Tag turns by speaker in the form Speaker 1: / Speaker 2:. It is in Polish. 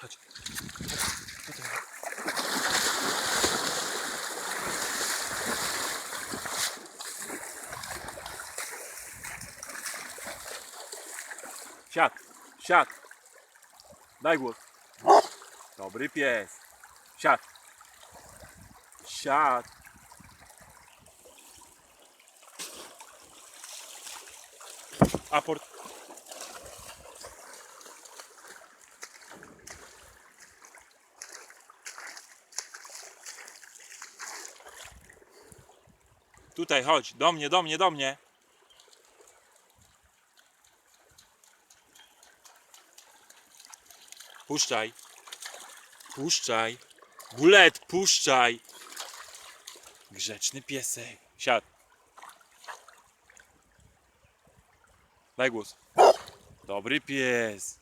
Speaker 1: Chodź. Siad, siad. Daj głos. Dobry pies. Siad. Siad. Aport. Tutaj chodź, do mnie, do mnie, do mnie. Puszczaj. Puszczaj. Bulet, puszczaj. Grzeczny piesek. Siad. Daj głos. Dobry pies.